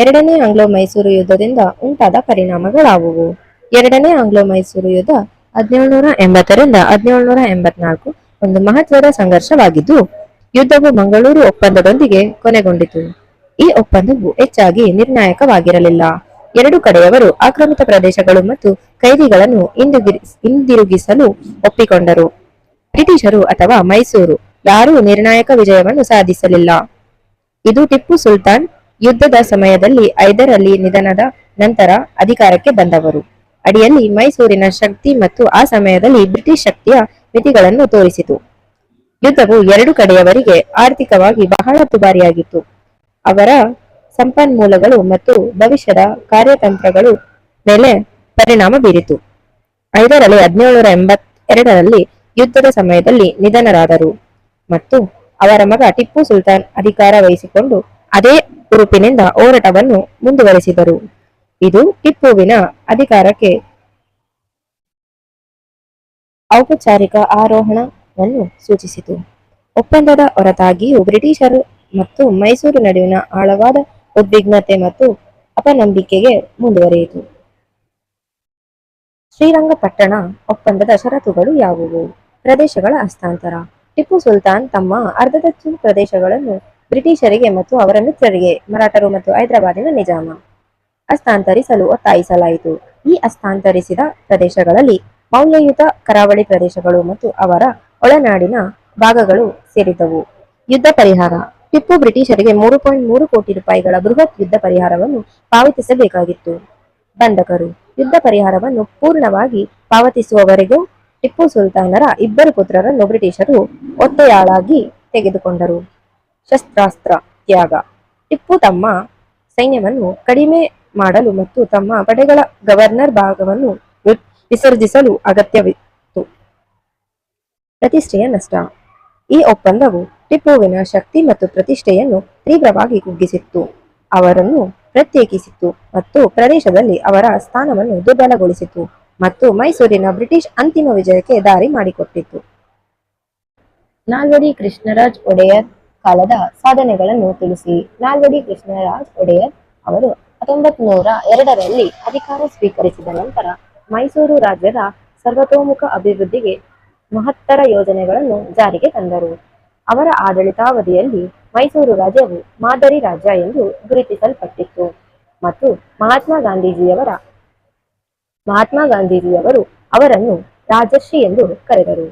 ಎರಡನೇ ಆಂಗ್ಲೋ ಮೈಸೂರು ಯುದ್ಧದಿಂದ ಉಂಟಾದ ಪರಿಣಾಮಗಳಾವುವು? ಎರಡನೇ ಆಂಗ್ಲೋ ಮೈಸೂರು ಯುದ್ಧ ಹದಿನೇಳುನೂರ ಎಂಬತ್ತರಿಂದ ಹದಿನೇಳುನೂರ ಎಂಬತ್ನಾಲ್ಕು ಒಂದು ಮಹತ್ವದ ಸಂಘರ್ಷವಾಗಿದ್ದು, ಯುದ್ಧವು ಮಂಗಳೂರು ಒಪ್ಪಂದದೊಂದಿಗೆ ಕೊನೆಗೊಂಡಿತು. ಈ ಒಪ್ಪಂದವು ಹೆಚ್ಚಾಗಿ ನಿರ್ಣಾಯಕವಾಗಿರಲಿಲ್ಲ. ಎರಡು ಕಡೆಯವರು ಆಕ್ರಮಿತ ಪ್ರದೇಶಗಳು ಮತ್ತು ಕೈದಿಗಳನ್ನು ಹಿಂದಿರುಗಿ- ಹಿಂದಿರುಗಿಸಲು ಒಪ್ಪಿಕೊಂಡರು. ಬ್ರಿಟಿಷರು ಅಥವಾ ಮೈಸೂರು ಯಾರೂ ನಿರ್ಣಾಯಕ ವಿಜಯವನ್ನು ಸಾಧಿಸಲಿಲ್ಲ. ಇದು ಟಿಪ್ಪು ಸುಲ್ತಾನ್ ಯುದ್ಧದ ಸಮಯದಲ್ಲಿ ಐದರಲ್ಲಿ ನಿಧನದ ನಂತರ ಅಧಿಕಾರಕ್ಕೆ ಬಂದವರು. ಅಡಿಯಲ್ಲಿ ಮೈಸೂರಿನ ಶಕ್ತಿ ಮತ್ತು ಆ ಸಮಯದಲ್ಲಿ ಬ್ರಿಟಿಷ್ ಶಕ್ತಿಯ ಮಿತಿಗಳನ್ನು ತೋರಿಸಿತು. ಯುದ್ಧವು ಎರಡು ಕಡೆಯವರಿಗೆ ಆರ್ಥಿಕವಾಗಿ ಬಹಳ ದುಬಾರಿಯಾಗಿತ್ತು. ಅವರ ಸಂಪನ್ಮೂಲಗಳು ಮತ್ತು ಭವಿಷ್ಯದ ಕಾರ್ಯತಂತ್ರಗಳು ಮೇಲೆ ಪರಿಣಾಮ ಬೀರಿತು. ಐದರಲ್ಲಿ ಹದಿನೇಳನೂರ ಎಂಬತ್ತೆರಡರಲ್ಲಿ ಯುದ್ಧದ ಸಮಯದಲ್ಲಿ ನಿಧನರಾದರು ಮತ್ತು ಅವರ ಮಗ ಟಿಪ್ಪು ಸುಲ್ತಾನ್ ಅಧಿಕಾರ ವಹಿಸಿಕೊಂಡು ಅದೇ ಉರುಪಿನಿಂದ ಹೋರಾಟವನ್ನು ಮುಂದುವರೆಸಿದರು. ಇದು ಟಿಪ್ಪುವಿನ ಅಧಿಕಾರಕ್ಕೆ ಔಪಚಾರಿಕ ಆರೋಹಣವನ್ನು ಸೂಚಿಸಿತು. ಒಪ್ಪಂದದ ಹೊರತಾಗಿಯೂ ಬ್ರಿಟಿಷರು ಮತ್ತು ಮೈಸೂರು ನಡುವಿನ ಆಳವಾದ ಉದ್ವಿಗ್ನತೆ ಮತ್ತು ಅಪನಂಬಿಕೆಗೆ ಮುಂದುವರಿಯಿತು. ಶ್ರೀರಂಗಪಟ್ಟಣ ಒಪ್ಪಂದದ ಷರತ್ತುಗಳು ಯಾವುವು? ಪ್ರದೇಶಗಳ ಹಸ್ತಾಂತರ. ಟಿಪ್ಪು ಸುಲ್ತಾನ್ ತಮ್ಮ ಅರ್ಧದಷ್ಟು ಪ್ರದೇಶಗಳನ್ನು ಬ್ರಿಟಿಷರಿಗೆ ಮತ್ತು ಅವರ ಮಿತ್ರರಿಗೆ ಮರಾಠರು ಮತ್ತು ಹೈದರಾಬಾದಿನ ನಿಜಾಮ. ಹಸ್ತಾಂತರಿಸಲು ಒತ್ತಾಯಿಸಲಾಯಿತು. ಈ ಹಸ್ತಾಂತರಿಸಿದ ಪ್ರದೇಶಗಳಲ್ಲಿ ಮೌಲ್ಯಯುತ ಕರಾವಳಿ ಪ್ರದೇಶಗಳು ಮತ್ತು ಅವರ ಒಳನಾಡಿನ ಭಾಗಗಳು ಸೇರಿದ್ದವು. ಯುದ್ಧ ಪರಿಹಾರ. ಟಿಪ್ಪು ಬ್ರಿಟಿಷರಿಗೆ ಮೂರು ಪಾಯಿಂಟ್ ಮೂರು ಕೋಟಿ ರೂಪಾಯಿಗಳ ಬೃಹತ್ ಯುದ್ಧ ಪರಿಹಾರವನ್ನು ಪಾವತಿಸಬೇಕಾಗಿತ್ತು. ಬಂಧಕರು. ಯುದ್ಧ ಪರಿಹಾರವನ್ನು ಪೂರ್ಣವಾಗಿ ಪಾವತಿಸುವವರೆಗೂ ಟಿಪ್ಪು ಸುಲ್ತಾನರ ಇಬ್ಬರು ಪುತ್ರರನ್ನು ಬ್ರಿಟಿಷರು ಒತ್ತೆಯಾಳಾಗಿ ತೆಗೆದುಕೊಂಡರು. ಶಸ್ತ್ರಾಸ್ತ್ರ, ತ್ಯಾಗ. ಟಿಪ್ಪು ತಮ್ಮ ಸೈನ್ಯವನ್ನು ಕಡಿಮೆ ಮಾಡಲು ಮತ್ತು ತಮ್ಮ ಪಡೆಗಳ ಗವರ್ನರ್ ಭಾಗವನ್ನು ವಿಸರ್ಜಿಸಲು ಅಗತ್ಯವಿತ್ತು. ಪ್ರತಿಷ್ಠೆಯ ನಷ್ಟ. ಈ ಒಪ್ಪಂದವು ಟಿಪ್ಪುವಿನ ಶಕ್ತಿ ಮತ್ತು ಪ್ರತಿಷ್ಠೆಯನ್ನು ತೀವ್ರವಾಗಿ ಕುಗ್ಗಿಸಿತ್ತು. ಅವರನ್ನು ಪ್ರತ್ಯೇಕಿಸಿತು ಮತ್ತು ಪ್ರದೇಶದಲ್ಲಿ ಅವರ ಸ್ಥಾನವನ್ನು ದುರ್ಬಲಗೊಳಿಸಿತು ಮತ್ತು ಮೈಸೂರಿನ ಬ್ರಿಟಿಷ್ ಅಂತಿಮ ವಿಜಯಕ್ಕೆ ದಾರಿ ಮಾಡಿಕೊಟ್ಟಿತು. ನಾಲ್ವಡಿ ಕೃಷ್ಣರಾಜ್ ಒಡೆಯರ್ ಕಾಲದ ಸಾಧನೆಗಳನ್ನು ತಿಳಿಸಿ. ನಾಲ್ವಡಿ ಕೃಷ್ಣರಾಜ್ ಒಡೆಯರ್ ಅವರು ಹತ್ತೊಂಬತ್ ನೂರ ಎರಡರಲ್ಲಿ ಅಧಿಕಾರ ಸ್ವೀಕರಿಸಿದ ನಂತರ ಮೈಸೂರು ರಾಜ್ಯದ ಸರ್ವತೋಮುಖ ಅಭಿವೃದ್ಧಿಗೆ ಮಹತ್ತರ ಯೋಜನೆಗಳನ್ನು ಜಾರಿಗೆ ತಂದರು. ಅವರ ಆಡಳಿತಾವಧಿಯಲ್ಲಿ ಮೈಸೂರು ರಾಜ್ಯವು ಮಾದರಿ ರಾಜ್ಯ ಎಂದು ಗುರುತಿಸಲ್ಪಟ್ಟಿತ್ತು. ಮತ್ತು ಮಹಾತ್ಮ ಗಾಂಧೀಜಿಯವರ, ಮಹಾತ್ಮ ಗಾಂಧೀಜಿಯವರು ಅವರನ್ನು ರಾಜಶ್ರೀ ಎಂದು ಕರೆದರು.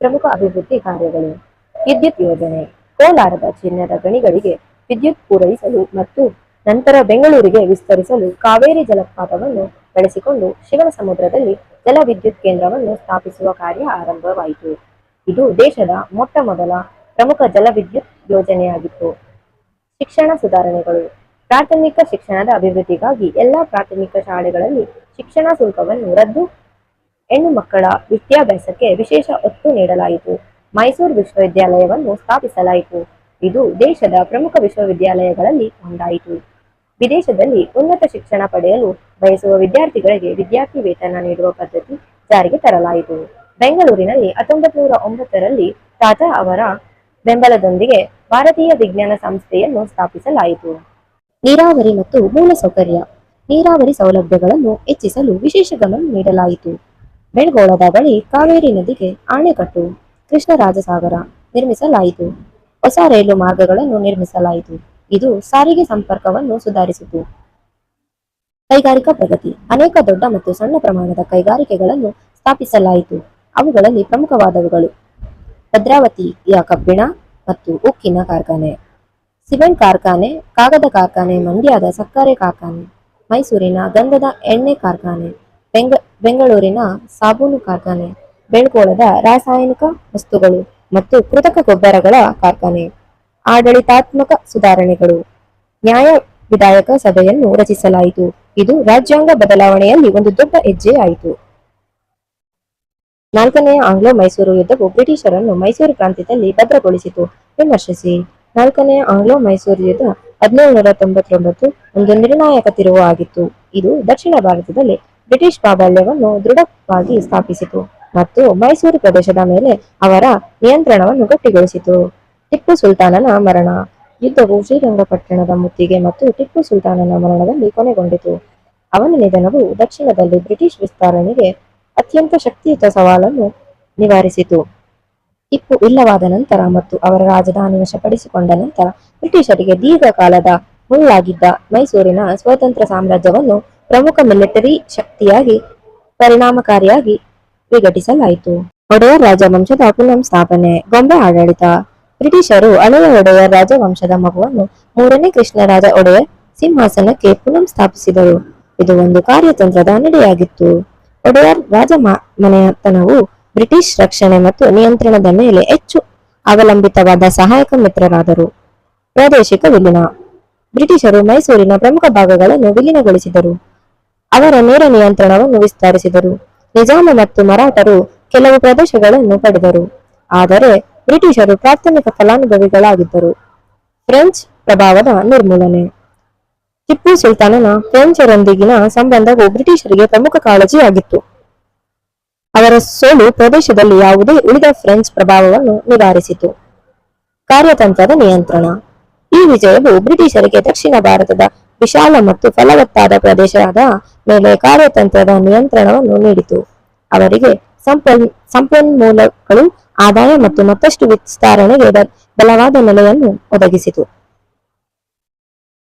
ಪ್ರಮುಖ ಅಭಿವೃದ್ಧಿ ಕಾರ್ಯಗಳು, ವಿದ್ಯುತ್ ಯೋಜನೆ. ಕೋಲಾರದ ಚಿನ್ನದ ಗಣಿಗಳಿಗೆ ವಿದ್ಯುತ್ ಪೂರೈಸಲು ಮತ್ತು ನಂತರ ಬೆಂಗಳೂರಿಗೆ ವಿಸ್ತರಿಸಲು ಕಾವೇರಿ ಜಲಪಾತವನ್ನು ಬಳಸಿಕೊಂಡು ಶಿವನ ಸಮುದ್ರದಲ್ಲಿ ಜಲ ವಿದ್ಯುತ್ ಕೇಂದ್ರವನ್ನು ಸ್ಥಾಪಿಸುವ ಕಾರ್ಯ ಆರಂಭವಾಯಿತು. ಇದು ದೇಶದ ಮೊಟ್ಟ ಮೊದಲ ಪ್ರಮುಖ ಜಲವಿದ್ಯುತ್ ಯೋಜನೆಯಾಗಿತ್ತು. ಶಿಕ್ಷಣ ಸುಧಾರಣೆಗಳು. ಪ್ರಾಥಮಿಕ ಶಿಕ್ಷಣದ ಅಭಿವೃದ್ಧಿಗಾಗಿ ಎಲ್ಲಾ ಪ್ರಾಥಮಿಕ ಶಾಲೆಗಳಲ್ಲಿ ಶಿಕ್ಷಣ ಶುಲ್ಕವನ್ನು ರದ್ದು. ಹೆಣ್ಣು ಮಕ್ಕಳ ವಿದ್ಯಾಭ್ಯಾಸಕ್ಕೆ ವಿಶೇಷ ಒತ್ತು ನೀಡಲಾಯಿತು. ಮೈಸೂರು ವಿಶ್ವವಿದ್ಯಾಲಯವನ್ನು ಸ್ಥಾಪಿಸಲಾಯಿತು. ಇದು ದೇಶದ ಪ್ರಮುಖ ವಿಶ್ವವಿದ್ಯಾಲಯಗಳಲ್ಲಿ ಒಂದಾಯಿತು. ವಿದೇಶದಲ್ಲಿ ಉನ್ನತ ಶಿಕ್ಷಣ ಪಡೆಯಲು ಬಯಸುವ ವಿದ್ಯಾರ್ಥಿಗಳಿಗೆ ವಿದ್ಯಾರ್ಥಿ ವೇತನ ನೀಡುವ ಪದ್ಧತಿ ಜಾರಿಗೆ ತರಲಾಯಿತು. ಬೆಂಗಳೂರಿನಲ್ಲಿ ಹತ್ತೊಂಬತ್ತು ನೂರ ಒಂಬತ್ತರಲ್ಲಿ ಟಾಟಾ ಅವರ ಬೆಂಬಲದೊಂದಿಗೆ ಭಾರತೀಯ ವಿಜ್ಞಾನ ಸಂಸ್ಥೆಯನ್ನು ಸ್ಥಾಪಿಸಲಾಯಿತು. ನೀರಾವರಿ ಮತ್ತು ಮೂಲಸೌಕರ್ಯ ನೀರಾವರಿ ಸೌಲಭ್ಯಗಳನ್ನು ಹೆಚ್ಚಿಸಲು ವಿಶೇಷ ಗಮನ ನೀಡಲಾಯಿತು. ಬೆಳಗೋಳದ ಬಳಿ ಕಾವೇರಿ ನದಿಗೆ ಆಣೆಕಟ್ಟು. ಕೃಷ್ಣರಾಜಸಾಗರ ನಿರ್ಮಿಸಲಾಯಿತು. ಹೊಸ ರೈಲು ಮಾರ್ಗಗಳನ್ನು ನಿರ್ಮಿಸಲಾಯಿತು. ಇದು ಸಾರಿಗೆ ಸಂಪರ್ಕವನ್ನು ಸುಧಾರಿಸಿತು. ಕೈಗಾರಿಕಾ ಪ್ರಗತಿ, ಅನೇಕ ದೊಡ್ಡ ಮತ್ತು ಸಣ್ಣ ಪ್ರಮಾಣದ ಕೈಗಾರಿಕೆಗಳನ್ನು ಸ್ಥಾಪಿಸಲಾಯಿತು. ಅವುಗಳಲ್ಲಿ ಪ್ರಮುಖವಾದವುಗಳು ಭದ್ರಾವತಿಯ ಕಬ್ಬಿಣ ಮತ್ತು ಉಕ್ಕಿನ ಕಾರ್ಖಾನೆ, ಸಿಮೆಂಟ್ ಕಾರ್ಖಾನೆ, ಕಾಗದ ಕಾರ್ಖಾನೆ, ಮಂಡ್ಯದ ಸಕ್ಕರೆ ಕಾರ್ಖಾನೆ, ಮೈಸೂರಿನ ಗಂಧದ ಎಣ್ಣೆ ಕಾರ್ಖಾನೆ, ಬೆಂಗ, ಬೆಂಗಳೂರಿನ ಸಾಬೂನು ಕಾರ್ಖಾನೆ ಬೆಳ್ಕೋಳದ ರಾಸಾಯನಿಕ ವಸ್ತುಗಳು ಮತ್ತು ಕೃತಕ ಗೊಬ್ಬರಗಳ ಕಾರ್ಖಾನೆ, ಆಡಳಿತಾತ್ಮಕ ಸುಧಾರಣೆಗಳು. ನ್ಯಾಯ ವಿಧಾಯಕ ಸಭೆಯನ್ನು ರಚಿಸಲಾಯಿತು. ಇದು ರಾಜ್ಯಾಂಗ ಬದಲಾವಣೆಯಲ್ಲಿ ಒಂದು ದೊಡ್ಡ ಹೆಜ್ಜೆ ಆಯಿತು. ನಾಲ್ಕನೆಯ ಆಂಗ್ಲೋ ಮೈಸೂರು ಯುದ್ಧವು ಬ್ರಿಟಿಷರನ್ನು ಮೈಸೂರು ಪ್ರಾಂತ್ಯದಲ್ಲಿ ಭದ್ರಗೊಳಿಸಿತು. ವಿಮರ್ಶಿಸಿ. ನಾಲ್ಕನೆಯ ಆಂಗ್ಲೋ ಮೈಸೂರು ಯುದ್ಧ ಹದಿನೇಳುನೂರ ತೊಂಬತ್ತೊಂಬತ್ತು ಒಂದು ನಿರ್ಣಾಯಕ ತಿರುವು ಆಗಿತ್ತು. ಇದು ದಕ್ಷಿಣ ಭಾರತದಲ್ಲಿ ಬ್ರಿಟಿಷ್ ಪ್ರಾಬಲ್ಯವನ್ನು ದೃಢವಾಗಿ ಸ್ಥಾಪಿಸಿತು. ಮತ್ತು ಮೈಸೂರು ಪ್ರದೇಶದ ಮೇಲೆ ಅವರ ನಿಯಂತ್ರಣವನ್ನು ಗಟ್ಟಿಗೊಳಿಸಿತು. ಟಿಪ್ಪು ಸುಲ್ತಾನನ ಮರಣ. ಯುದ್ಧವು ಶ್ರೀರಂಗಪಟ್ಟಣದ ಮುತ್ತಿಗೆ ಮತ್ತು ಟಿಪ್ಪು ಸುಲ್ತಾನನ ಮರಣದಲ್ಲಿ ಕೊನೆಗೊಂಡಿತು. ಅವನ ನಿಧನವು ದಕ್ಷಿಣದಲ್ಲಿ ಬ್ರಿಟಿಷ್ ವಿಸ್ತರಣೆಗೆ ಅತ್ಯಂತ ಶಕ್ತಿಯುತ ಸವಾಲನ್ನು ನಿವಾರಿಸಿತು. ಟಿಪ್ಪು ಇಲ್ಲವಾದ ನಂತರ ಮತ್ತು ಅವರ ರಾಜಧಾನಿ ವಶಪಡಿಸಿಕೊಂಡ ನಂತರ ಬ್ರಿಟಿಷರಿಗೆ ದೀರ್ಘಕಾಲದ ಮುಳ್ಳಾಗಿದ್ದ ಮೈಸೂರಿನ ಸ್ವತಂತ್ರ ಸಾಮ್ರಾಜ್ಯವನ್ನು ಪ್ರಮುಖ ಮಿಲಿಟರಿ ಶಕ್ತಿಯಾಗಿ, ಪರಿಣಾಮಕಾರಿಯಾಗಿ ವಿಘಟಿಸಲಾಯಿತು. ಒಡೆಯರ್ ರಾಜವಂಶದ ಪುನಃ ಸ್ಥಾಪನೆ. ಗೊಂಬೆ ಆಡಳಿತ. ಬ್ರಿಟಿಷರು ಹಳೆಯ ಒಡೆಯರ್ ರಾಜವಂಶದ ಮಗುವನ್ನು ಮೂರನೇ ಕೃಷ್ಣರಾಜ ಒಡೆಯರ್ ಸಿಂಹಾಸನಕ್ಕೆ ಪುನಃಸ್ಥಾಪಿಸಿದರು ಇದು ಒಂದು ಕಾರ್ಯತಂತ್ರದ ನಡೆಯಾಗಿತ್ತು ಒಡೆಯರ್ ರಾಜ ಮನೆಯತನವು ಬ್ರಿಟಿಷ್ ರಕ್ಷಣೆ ಮತ್ತು ನಿಯಂತ್ರಣದ ಮೇಲೆ ಹೆಚ್ಚು ಅವಲಂಬಿತವಾದ ಸಹಾಯಕ ಮಿತ್ರರಾದರು. ಪ್ರಾದೇಶಿಕ ವಿಲೀನ. ಬ್ರಿಟಿಷರು ಮೈಸೂರಿನ ಪ್ರಮುಖ ಭಾಗಗಳನ್ನು ವಿಲೀನಗೊಳಿಸಿದರು. ಅವರ ನೇರ ನಿಯಂತ್ರಣವನ್ನು ವಿಸ್ತರಿಸಿದರು. ನಿಜಾಮ ಮತ್ತು ಮರಾಠರು ಕೆಲವು ಪ್ರದೇಶಗಳನ್ನು ಪಡೆದರು. ಆದರೆ ಬ್ರಿಟಿಷರು ಪ್ರಾಥಮಿಕ ಫಲಾನುಭವಿಗಳಾಗಿದ್ದರು. ಫ್ರೆಂಚ್ ಪ್ರಭಾವದ ನಿರ್ಮೂಲನೆ. ಟಿಪ್ಪು ಸುಲ್ತಾನನ ಫ್ರೆಂಚರೊಂದಿಗಿನ ಸಂಬಂಧವು ಬ್ರಿಟಿಷರಿಗೆ ಪ್ರಮುಖ ಕಾಳಜಿಯಾಗಿತ್ತು. ಅವರ ಸೋಲು ಪ್ರದೇಶದಲ್ಲಿ ಯಾವುದೇ ಉಳಿದ ಫ್ರೆಂಚ್ ಪ್ರಭಾವವನ್ನು ನಿವಾರಿಸಿತು. ಕಾರ್ಯತಂತ್ರದ ನಿಯಂತ್ರಣ. ಈ ವಿಜಯವು ಬ್ರಿಟಿಷರಿಗೆ ದಕ್ಷಿಣ ಭಾರತದ ವಿಶಾಲ ಮತ್ತು ಫಲವತ್ತಾದ ಪ್ರದೇಶದ ಮೇಲೆ ಕಾರ್ಯತಂತ್ರದ ನಿಯಂತ್ರಣವನ್ನು ನೀಡಿತು. ಅವರಿಗೆ ಸಂಪನ್, ಸಂಪನ್ಮೂಲಗಳು, ಆದಾಯ ಮತ್ತು ಮತ್ತಷ್ಟು ವಿಸ್ತರಣೆಗೆ ಬಲವಾದ ನೆಲೆಯನ್ನು ಒದಗಿಸಿತು.